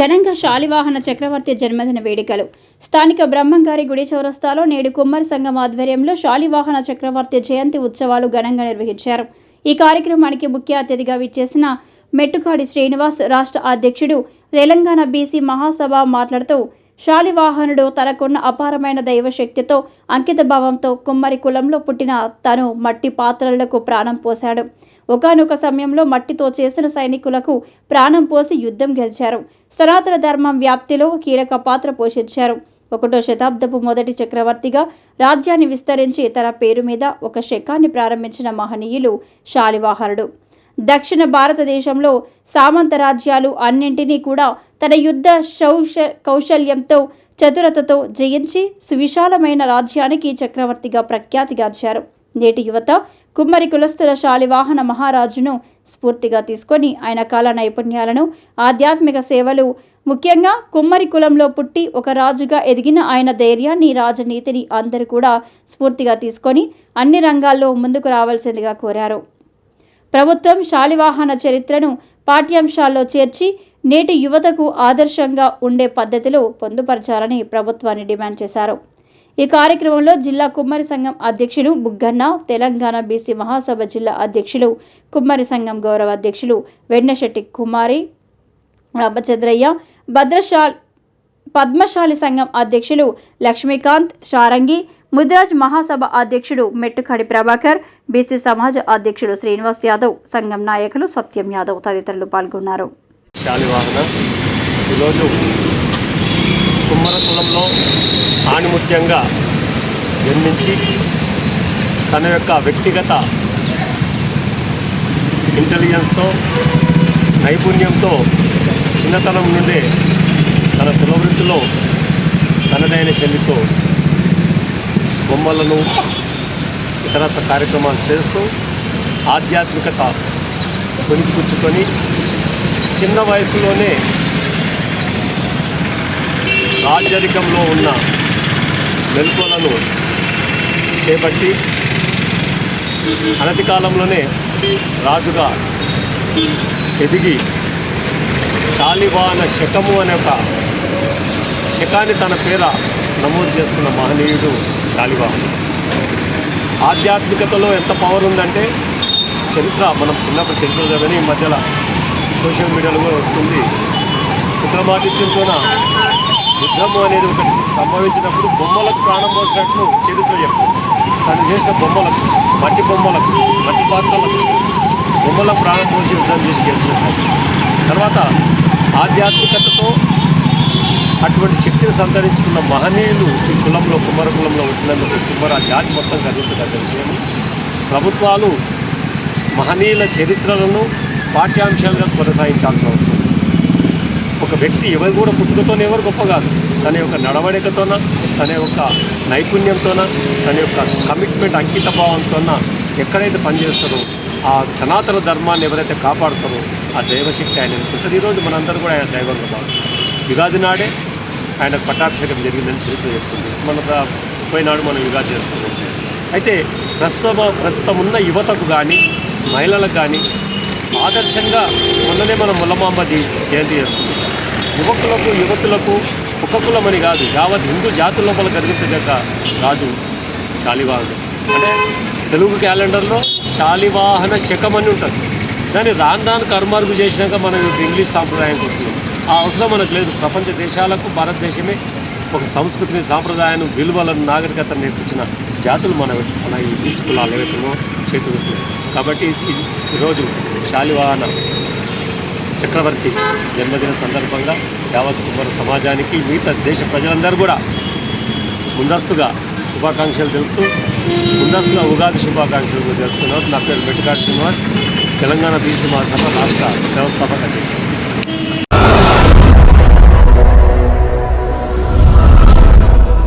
ఘనంగా శాలివాహన చక్రవర్తి జన్మదిన వేడుకలు. స్థానిక బ్రహ్మంగారి గుడి చౌరస్తాలో నేడు కుమ్మరి సంఘం ఆధ్వర్యంలో శాలివాహన చక్రవర్తి జయంతి ఉత్సవాలు ఘనంగా నిర్వహించారు. ఈ కార్యక్రమానికి ముఖ్య అతిథిగా విచ్చేసిన మెట్టుకాడి శ్రీనివాస్ రాష్ట్ర అధ్యక్షుడు తెలంగాణ బీసీ మహాసభ మాట్లాడుతూ శాలివాహనుడు తనకున్న అపారమైన దైవశక్తితో అంకిత భావంతో కుమ్మరి కులంలో పుట్టిన తను మట్టి పాత్రలకు ప్రాణం పోశాడు. ఒకానొక సమయంలో మట్టితో చేసిన సైనికులకు ప్రాణం పోసి యుద్ధం గెలిచారు. సనాతన ధర్మం వ్యాప్తిలో కీలక పాత్ర పోషించారు. ఒకటో శతాబ్దపు మొదటి చక్రవర్తిగా రాజ్యాన్ని విస్తరించి తన పేరు మీద ఒక శకాన్ని ప్రారంభించిన మహనీయులు శాలివాహనుడు. దక్షిణ భారతదేశంలో సామంత రాజ్యాలు అన్నింటినీ కూడా తన యుద్ధ శౌష కౌశల్యంతో చతురతతో జయించి సువిశాలమైన రాజ్యానికి చక్రవర్తిగా ప్రఖ్యాతిగాంచారు. నేటి యువత కుమ్మరి కులస్తుల శాలివాహన మహారాజును స్ఫూర్తిగా తీసుకొని ఆయన కాల నైపుణ్యాలను ఆధ్యాత్మిక సేవలు ముఖ్యంగా కుమ్మరి కులంలో పుట్టి ఒక రాజుగా ఎదిగిన ఆయన ధైర్యాన్ని రాజనీతిని అందరూ కూడా స్ఫూర్తిగా తీసుకొని అన్ని రంగాల్లో ముందుకు రావాల్సిందిగా కోరారు. ప్రభుత్వం శాలివాహన చరిత్రను పాఠ్యాంశాల్లో చేర్చి నేటి యువతకు ఆదర్శంగా ఉండే పద్ధతిలో పొందుపరచాలని ప్రభుత్వాన్ని డిమాండ్ చేశారు. ఈ కార్యక్రమంలో జిల్లా కుమ్మరి సంఘం అధ్యక్షులు బుగ్గన్న తెలంగాణ బీసీ మహాసభ జిల్లా అధ్యక్షులు కుమ్మరి సంఘం గౌరవ అధ్యక్షులు వెన్నశెట్టి కుమారి రామచంద్రయ్య భద్రశాల్ పద్మశాలి సంఘం అధ్యక్షులు లక్ష్మీకాంత్ షారంగి ముదిరాజ్ మహాసభ అధ్యక్షుడు మెట్టుకాడి ప్రభాకర్ బీసీ సమాజ అధ్యక్షుడు శ్రీనివాస్ యాదవ్ సంఘం నాయకులు సత్యం యాదవ్ తదితరులు పాల్గొన్నారు. శాలివాహన. ఈరోజు కుమ్మరకులంలో ఆణిముత్యంగా జన్మించి తన యొక్క వ్యక్తిగత ఇంటెలిజెన్స్తో నైపుణ్యంతో చిన్నతనం నుండే తన కులవృత్తిలో తనదైన శైలితో బొమ్మలను ఇతరత్ర కార్యక్రమాలు చేస్తూ ఆధ్యాత్మికత కొనిపుచ్చుకొని చిన్న వయసులోనే రాజరికంలో ఉన్న మెలకువలను చేపట్టి అనతి కాలంలోనే రాజుగా ఎదిగి శాలివాన శకము అనే ఒక శకాన్ని తన పేర నమోదు చేసుకున్న మహనీయుడు శాలివాహనుడు ఆధ్యాత్మికతలో ఎంత పవర్ ఉందంటే చరిత్ర మనం చిన్నప్పుడు చరిత్ర చదివి ఈ మధ్యలో సోషల్ మీడియాలో కూడా వస్తుంది. విక్రమాదిత్యంతోన యుద్ధము అనేది ఒకటి సంభవించినప్పుడు బొమ్మలకు ప్రాణం పోసినట్లు చరిత్ర చెప్తుంది. తను చేసిన బొమ్మలకు మట్టి బొమ్మలకు మట్టి పాత్రలకు బొమ్మలకు ప్రాణం పోసి యుద్ధం చేసి గెలిచినట్టు తర్వాత ఆధ్యాత్మికతతో అటువంటి శక్తిని సంతరించుకున్న మహనీయులు ఈ కులంలో కుమ్మర కులంలో ఉంటున్నందుకు కుమ్మర జాతి మొత్తం గర్వించదగ్గ విషయం. ప్రభుత్వాలు మహనీయుల చరిత్రలను పాఠ్యాంశాలుగా కొనసాగించాల్సిన అవసరం ఒక వ్యక్తి ఎవరు కూడా పుట్టుకతోనే ఎవరు గొప్ప కాదు. తన యొక్క నడవడికతోన తన యొక్క నైపుణ్యంతోన తన యొక్క కమిట్మెంట్ అంకిత భావంతోన ఎక్కడైతే పనిచేస్తారో ఆ సనాతన ధర్మాన్ని ఎవరైతే కాపాడుతారో ఆ దైవశక్తి ఆయన ఉంటుంది ఈరోజు మనందరూ కూడా ఆయన దైవంగా భావిస్తాం యుగాది నాడే ఆయన పట్టాభిషేకం జరిగిందని చరిత్ర చెప్తుంది. మన పోయినాడు ముప్పై నాడు మనం యుగాది చేసుకున్నాం అయితే ప్రస్తుతం ప్రస్తుతం ఉన్న యువతకు కానీ మహిళలకు కానీ ఆదర్శంగా మొన్ననే మనం ముల్లమాంబది జయంతి చేసుకుంటాం యువకులకు యువతులకు ఒక కులమని కాదు యావత్ హిందూ జాతుల లోపల కనిపించగల రాజు శాలివాహనుడు. అంటే తెలుగు క్యాలెండర్లో శాలివాహన శకం అని ఉంటుంది. దాన్ని రాను రాను కర్మార్గు చేసినాక మనం ఇంగ్లీష్ సాంప్రదాయానికి వస్తుంది ఆ అవసరం మనకు లేదు. ప్రపంచ దేశాలకు భారతదేశమే ఒక సంస్కృతిని సాంప్రదాయాన్ని విలువలను నాగరికతను నేర్పించిన జాతులు మన మన ఈ బీసీ కులాలు ఏవైతున్నాయో చేతులు కాబట్టి ఈ- ఈరోజు శాలివాహన చక్రవర్తి జన్మదిన సందర్భంగా యావత్ కుమార సమాజానికి మిగతా దేశ ప్రజలందరూ కూడా ముందస్తుగా శుభాకాంక్షలు తెలుపుతూ ముందస్తుగా ఉగాది శుభాకాంక్షలు జరుపుతున్నారు నా పేరు మెట్టుకాటి శ్రీనివాస్. తెలంగాణ బీసీ మహాసభ రాష్ట్ర వ్యవస్థాపక అధ్యక్షుడు.